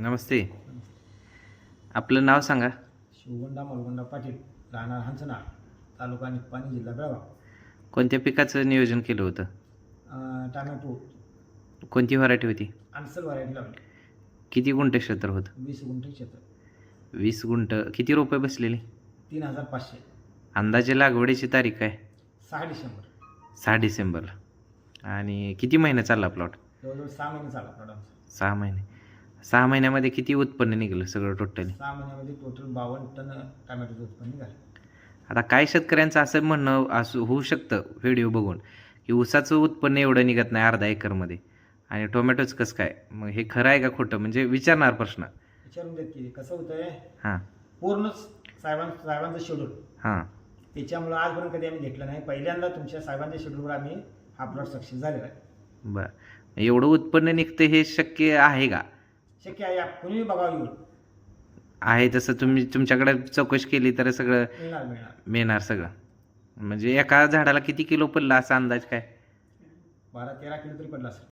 नमस्ते. आपलं नाव सांगा. शिवगोंडा मलगोंडा पाटील राहणार हंचना तालुका निप्पाणी जिल्हा बेळगाव. कोणत्या पिकाचं नियोजन केलं होतं? अं, टामॅटो. कोणती व्हरायटी होती? आणसल व्हरायटी लावली किती गुंठ क्षेत्र होतं? वीस गुंठे क्षेत्र. वीस गुंठ. किती रुपये बसलेली? तीन हजार पाचशे. अंदाजे लागवडीची तारीख काय? सहा डिसेंबर. सहा डिसेंबरला. आणि किती महिने चालला प्लॉट? जवळजवळ सहा महिने चालला प्लॉट सहा महिने. सहा महिन्यामध्ये किती उत्पन्न निघालं सगळं टोटली सहा महिन्यामध्ये टोटल बावन्न टन टमॅटोचं उत्पन्न निघालं. आता काय शेतकऱ्यांचं असं म्हणणं असं होऊ शकतं व्हिडिओ बघून? की ऊसाचं उत्पन्न एवढं निघत नाही अर्धा एकरमध्ये. आणि टोमॅटोच कसं काय? मग हे खरं आहे का खोटं? म्हणजे विचारणार प्रश्न. विचारून देत की कसं होतंय? हां. पूर्णच साहेबां साहेबांचं शेड्यूल हां. त्याच्यामुळं आजपर्यंत कधी आम्ही घेतलं नाही. पहिल्यांदा तुमच्या साहेबांच्या शेड्यूलवर आम्ही हा प्लॉट सक्सेस झालेला आहे. बरं. एवढं उत्पन्न निघतं हे शक्य आहे का? शक्य आहे आप- कुणीही बघावं येऊन. आहे तसं तुम्ही तुमच्याकडे चौकशी केली तर सगळं मिळणार मिळणार. मिळणार सगळं. म्हणजे एका झाडाला किती किलो पडला असा अंदाज काय? बारा तेरा किलो तरी पडला असेल.